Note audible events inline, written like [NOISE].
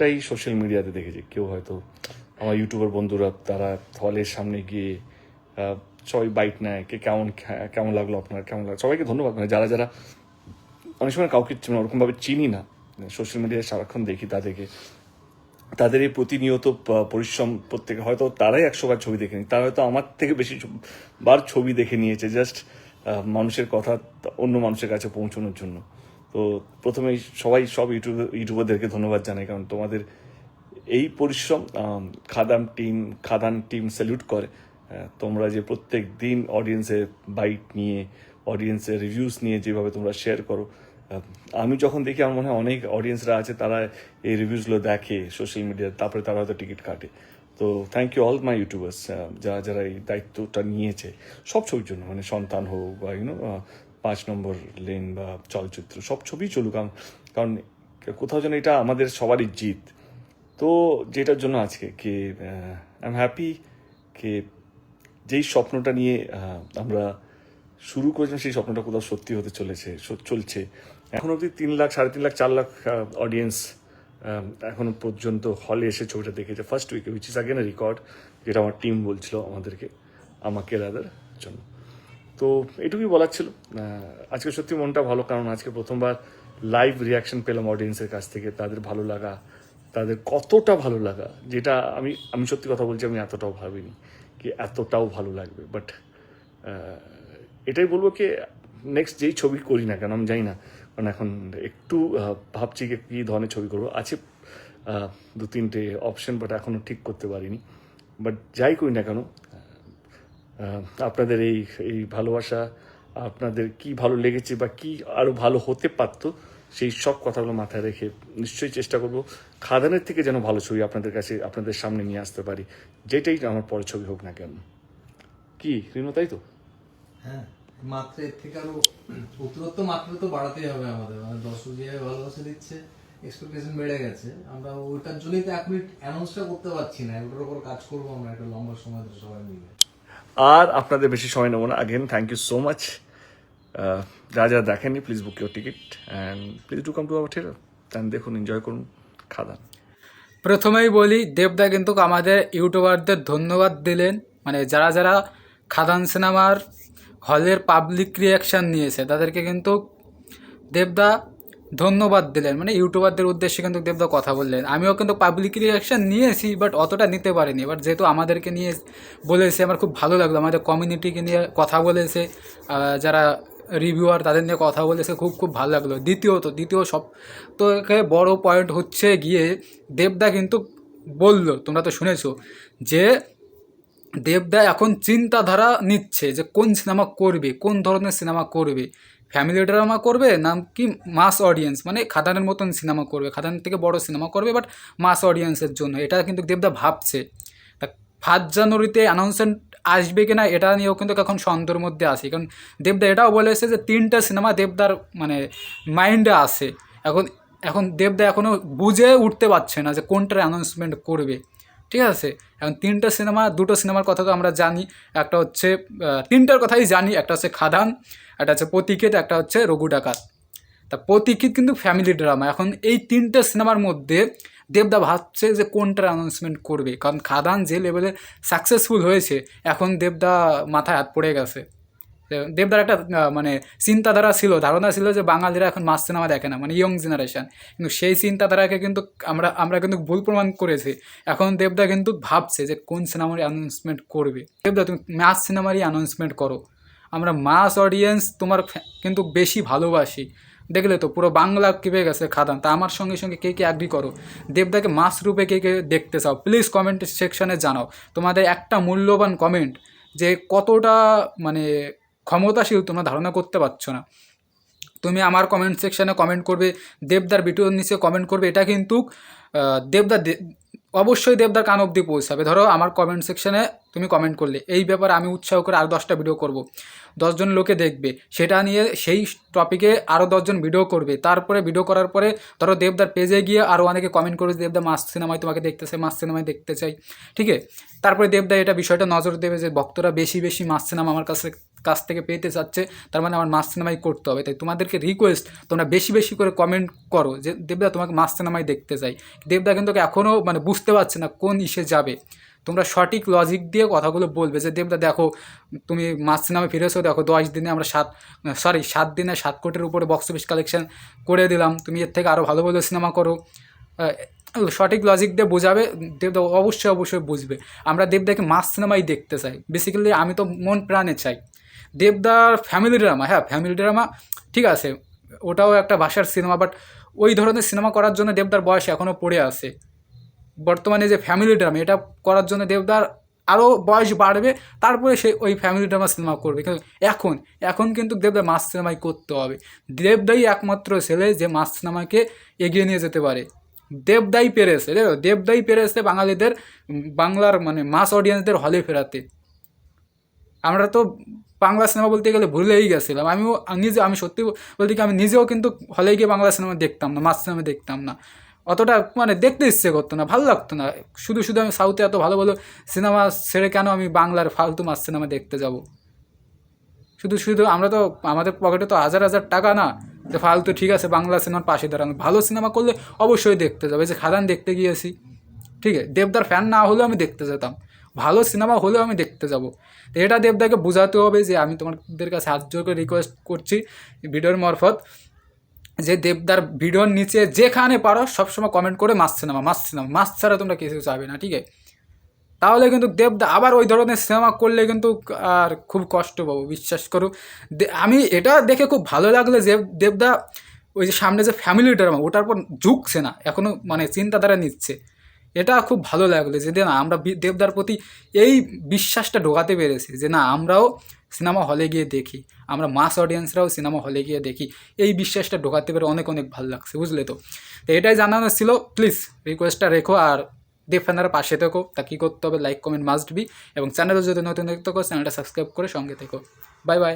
টাই social মিডিয়াতে দেখেছি। কেউ হয়তো আমার ইউটিউবার বন্ধুরা, তারা হলের সামনে গিয়ে সবাই বাইক নেয়, কে কেমন কেমন লাগল আপনার, কেমন লাগল? সবাইকে ধন্যবাদ। মানে যারা যারা অনেক সময় কাউকে মানে ওরকমভাবে চিনি না সোশ্যাল মিডিয়ায় সারাক্ষণ দেখি তাদেরকে, তাদের এই প্রতিনিয়ত পরিশ্রম প্রত্যেকে, হয়তো তারাই একশো বার ছবি দেখেনি, তারা হয়তো আমার থেকে বেশি বার ছবি দেখে নিয়েছে জাস্ট মানুষের কথা অন্য মানুষের কাছে পৌঁছানোর জন্য। তো প্রথমেই সবাই সব ইউটিউব, ইউটিউবারদেরকে ধন্যবাদ জানাই, কারণ তোমাদের এই পরিশ্রম Khadan team Khadan team salute করে। তোমরা যে প্রত্যেক দিন অডিয়েন্সের বাইট নিয়ে অডিয়েন্সের রিভিউস নিয়ে যেভাবে তোমরা শেয়ার করো আমি যখন দেখি আমার মনে হয় অনেক অডিয়েন্সরা আছে, তারা এই রিভিউসগুলো দেখে সোশ্যাল মিডিয়ায় তারপরে তারা হয়তো টিকিট কাটে। তো thank you all my youtubers যারা যারা এই দায়িত্বটা নিয়েছে, সব ছবির জন্য মানে সন্তান হোক বা ইউনো পাঁচ নম্বর লেন বা চলচ্চিত্র, সব ছবি চলুক, কারণ- কোথাও যেন এটা আমাদের সবারই জিত। তো যেটার জন্য আজকে কে আই এম হ্যাপি কে যেই স্বপ্নটা নিয়ে আমরা শুরু করেছিলাম, সেই স্বপ্নটা কোথাও সত্যি হতে চলেছে চলছে। এখন অবধি তিন লাখ, সাড়ে তিন লাখ, চার লাখ অডিয়েন্স এখনও পর্যন্ত হলে এসে ছবিটা দেখেছে ফার্স্ট উইকে উইচ ইস আগেন রেকর্ড যেটা আমার টিম বলছিল আমাদেরকে, আমাকে রাদার জন্য। তো এটুকুই বলার ছিল। আজকে সত্যি মনটা ভালো, কারণ আজকে প্রথমবার লাইভ রিয়াকশন পেলাম অডিয়েন্সের কাছ থেকে, তাদের ভালো লাগা, তাদের কতটা ভালো লাগা, যেটা আমি আমি সত্যি কথা বলছি, আমি এতটাও ভাবিনি কি এতটাও ভালো লাগবে। বাট এটাই বলব কি নেক্সট যেই ছবি করি না কেন, আমি জানি না, কারণ এখন একটু ভাবছি কি, কী ধরনের ছবি করব। আছে দু তিনটে অপশন বাট এখনও ঠিক করতে পারিনি। বাট যাই করি না কেন আপনাদের এই এই ভালোবাসা, আপনাদের কি ভালো লেগেছে বা কি আরও ভালো হতে পারতো, সেই সব কথাগুলো মাথায় রেখে নিশ্চয়ই চেষ্টা করব খাদানের থেকে যেন ভালো ছবি আপনাদের কাছে, আপনাদের সামনে নিয়ে আসতে পারি। যেটাই আমার পরের ছবি হোক না কেন। কি, রিনো, তাই তো? হ্যাঁ মাত্রা এর থেকে আরও [CLEARS THROAT] অতিরিক্ত মাত্রা তো বাড়াতেই হবে আমাদের। মানে দর্শক ভালোবাসা দিচ্ছে এক্সপেকটেশন বেড়ে গেছে। আমরা ওইটার জন্যই তো এক মিনিট অ্যানাউন্সটা করতে পারছি না। ওটার উপর কাজ করব আমরা একটা লম্বা সময় ধরে সবাই মিলে। আর আপনাদের বেশি সময় নেব না। Again thank you so much যারা যারা দেখেননি please book your ticket and please do come to our theatre and দেখুন এনজয় করুন, খাদান। প্রথমেই বলি, দেবদা কিন্তু আমাদের ইউটিউবারদের ধন্যবাদ দিলেন। মানে যারা যারা খাদান সিনেমার হলের পাবলিক রিয়াকশান নিয়েছে, তাদেরকে কিন্তু দেবদা ধন্যবাদ দিলেন। মানে ইউটিউবারদের উদ্দেশ্যে কিন্তু দেবদা কথা বললেন। আমিও কিন্তু পাবলিক রিয়াকশান নিয়েছি বাট অতটা নিতে পারিনি। বাট যেহেতু আমাদেরকে নিয়ে বলেছে, আমার খুব ভালো লাগল। আমাদের কমিউনিটিকে নিয়ে কথা বলেছে যারা রিভিউয়ার তাদের নিয়ে কথা বলেছে, খুব খুব ভালো লাগল। দ্বিতীয়ত, দ্বিতীয় সব তো বড় পয়েন্ট হচ্ছে গিয়ে দেবদা কিন্তু বলল, তোমরা তো শুনেছো, যে দেবদা এখন চিন্তাধারা নিচ্ছে যে কোন সিনেমা করবে, কোন ধরনের সিনেমা করবে। ফ্যামিলি ড্রামা করবে না কি মাস অডিয়েন্স? মানে খাদানের মতন সিনেমা করবে খাদানের থেকে বড় সিনেমা করবে, বাট মাস অডিয়েন্সের জন্য। এটা কিন্তু দেবদা ভাবছে। তা ফার্স্ট জানুয়ারিতে অ্যানাউন্সমেন্ট আসবে কি না এটা নিয়েও কিন্তু এখন সন্দেহের মধ্যে আসে কারণ দেবদা এটাও বলেছে যে তিনটা সিনেমা দেবদার মানে মাইন্ডে আসে এখন এখন দেবদা এখনও বুঝে উঠতে পারছে না যে কোনটার অ্যানাউন্সমেন্ট করবে। ঠিক আছে? এখন তিনটা সিনেমা, দুটো সিনেমার কথা তো আমরা জানি। একটা হচ্ছে তিনটার কথাই জানি। একটা হচ্ছে খাদান, একটা হচ্ছে প্রতীকেত একটা হচ্ছে রঘু ডাকাত। তা প্রতীক্ষিত কিন্তু ফ্যামিলি ড্রামা এখন এই তিনটে সিনেমার মধ্যে দেবদা ভাবছে যে কোনটার অ্যানাউন্সমেন্ট করবে। কারণ খাদান যে লেভেলে সাকসেসফুল হয়েছে, এখন দেবদা মাথায় হাত পড়ে গেছে। দেবদার একটা মানে চিন্তাধারা ছিল, ধারণা ছিল যে বাঙালিরা এখন মাস সিনেমা দেখে না মানে ইয়ং জেনারেশন কিন্তু সেই চিন্তাধারাকে কিন্তু আমরা আমরা কিন্তু ভুল প্রমাণ করেছি। এখন দেবদা কিন্তু ভাবছে যে কোন সিনেমারই অ্যানাউন্সমেন্ট করবে। দেবদা, তুমি মাস সিনেমারই অ্যানাউন্সমেন্ট করো। আমরা মাস অডিয়েন্স তোমার কিন্তু বেশি ভালোবাসি। দেখলে তো পুরো বাংলা কেঁপে গেছে খাদান। তা আমার সঙ্গে সঙ্গে কে কে অ্যাগ্রি করো? দেবদাকে মাস রূপে কে কে দেখতে চাও? প্লিজ কমেন্ট সেকশনে জানাও। তোমাদের একটা মূল্যবান কমেন্ট যে কতটা মানে ক্ষমতাশীল, তোমরা ধারণা করতে পারছ না। তুমি আমার কমেন্ট সেকশানে কমেন্ট করবে, দেবদার ভিডিওর নিচে কমেন্ট করবে, এটা কিন্তু দেবদার অবশ্যই দেবদার কান অবধি পৌঁছাবে। ধরো আমার কমেন্ট সেকশানে তুমি কমেন্ট করলে, এই ব্যাপারে আমি উৎসাহ করে আরও দশটা ভিডিও করব। দশজন লোকে দেখবে, সেটা নিয়ে সেই টপিকে আরও দশজন ভিডিও করবে। তারপরে ভিডিও করার পরে, ধরো দেবদার পেজে গিয়ে আরও অনেকে কমেন্ট করবে দেবদা মাস সিনেমায় তোমাকে দেখতে চাই মাস সিনেমায় দেখতে চাই। ঠিক আছে তারপরে দেবদা এটা বিষয়টা নজর দেবে যে, ভক্তরা বেশি বেশি মাস সিনেমা আমার কাছে কাছ থেকে পেতে চাচ্ছে, তার মানে আমার মাস সিনেমাই করতে হবে। তাই তোমাদেরকে রিকোয়েস্ট তোমরা বেশি বেশি করে কমেন্ট করো যে, দেবদা, তোমাকে মাস সিনেমাই দেখতে চাই। দেবদা কিন্তু এখনও মানে বুঝতে পারছে না কোন ইসে যাবে। তোমরা সঠিক লজিক দিয়ে কথাগুলো বলবে যে, দেবদা, দেখো, তুমি মাস সিনেমা ফিরেছো, দেখো, দশ দিনে আমরা সাত সরি সাত দিনে সাত কোটির উপরে বক্স অফিস কালেকশন করে দিলাম। তুমি এর থেকে আরও ভালো ভালো সিনেমা করো। সঠিক লজিক দিয়ে বোঝাবে, দেবদা অবশ্যই অবশ্যই বুঝবে। আমরা দেবদাকে মাস সিনেমাই দেখতে চাই। বেসিক্যালি আমি তো মন প্রাণে চাই। দেবদার ফ্যামিলি ড্রামা হ্যাঁ ফ্যামিলি ড্রামা ঠিক আছে, ওটাও একটা ভাষার সিনেমা বাট ওই ধরনের সিনেমা করার জন্য দেবদার বয়স এখনও পড়ে আছে। বর্তমানে যে ফ্যামিলি ড্রামা এটা করার জন্য দেবদার আরও বয়স বাড়বে, তারপরে সে ওই ফ্যামিলি ড্রামা সিনেমা করবে। কিন্তু এখন এখন কিন্তু দেবদার মাস সিনেমাই করতে হবে। দেবদাই একমাত্র ছেলে যে মাস সিনেমাকে এগিয়ে নিয়ে যেতে পারে। দেবদাই পেরেছে, দেখো, দেবদাই পেরেছে বাঙালিদের বাংলার মানে মাস অডিয়েন্সদের হলে ফেরাতে। আমরা তো বাংলা সিনেমা বলতে গেলে ভুলেই গেছিলাম। আমিও নিজে, আমি সত্যি বলতে কি আমি নিজেও কিন্তু হলে গিয়ে বাংলা সিনেমা দেখতাম না মাস সিনেমা দেখতাম না। অতটা মানে দেখতে ইচ্ছে করতো না, ভালো লাগতো না। শুধু শুধু আমি সাউথে এত ভালো ভালো সিনেমা ছেড়ে কেন আমি বাংলার ফালতু মাস সিনেমা দেখতে যাব? শুধু শুধু আমরা তো, আমাদের পকেটে তো হাজার হাজার টাকা না। যে ফালতু ঠিক আছে, বাংলা সিনেমার পাশে দাঁড়ানো। ভালো সিনেমা করলে অবশ্যই দেখতে যাবে। যে খাদান দেখতে গিয়েছি, ঠিক আছে। দেবদার ফ্যান না হলেও আমি দেখতে যেতাম। ভালো সিনেমা হলেও আমি দেখতে যাব। তো এটা দেবদাকে বোঝাতে হবে যে আমি তোমাদের কাছে হাত জোর করে রিকোয়েস্ট করছি ভিডিওর মারফত যে দেবদার ভিডিওর নিচে যেখানে পারো সবসময় কমেন্ট করে মাস সিনেমা মাস সিনেমা মাস ছাড়া তোমরা কিছু চাবে না, ঠিক আছে? তাহলে কিন্তু দেবদা আবার ওই ধরনের সিনেমা করলে কিন্তু আর খুব কষ্ট পাবো, বিশ্বাস করো। আমি এটা দেখে খুব ভালো লাগল যে দেবদা ওই যে সামনে যে ফ্যামিলি ড্রামা ওটার পর ঝুঁকছে না এখনও মানে চিন্তাধারা নিচ্ছে। এটা খুব ভালো লাগল যে না, আমরা দেবদার প্রতি এই বিশ্বাসটা ঢোকাতে পেরেছি যে, না, আমরাও সিনেমা হলে গিয়ে দেখি, আমরা মাস অডিয়েন্সরাও সিনেমা হলে গিয়ে দেখি। এই বিশ্বাসটা ঢোকাতে পেরে অনেক অনেক ভালো লাগছে, বুঝলে তো? তো এটাই জানানো ছিল। প্লিজ রিকোয়েস্টটা রেখো আর দেব ফ্যানার পাশে থেকো। তা কী করতে হবে? লাইক কমেন্ট মাস্ট বি এবং চ্যানেলে যদি নতুন দেখতে থাকো, চ্যানেলটা সাবস্ক্রাইব করে সঙ্গে থেকো। Bye bye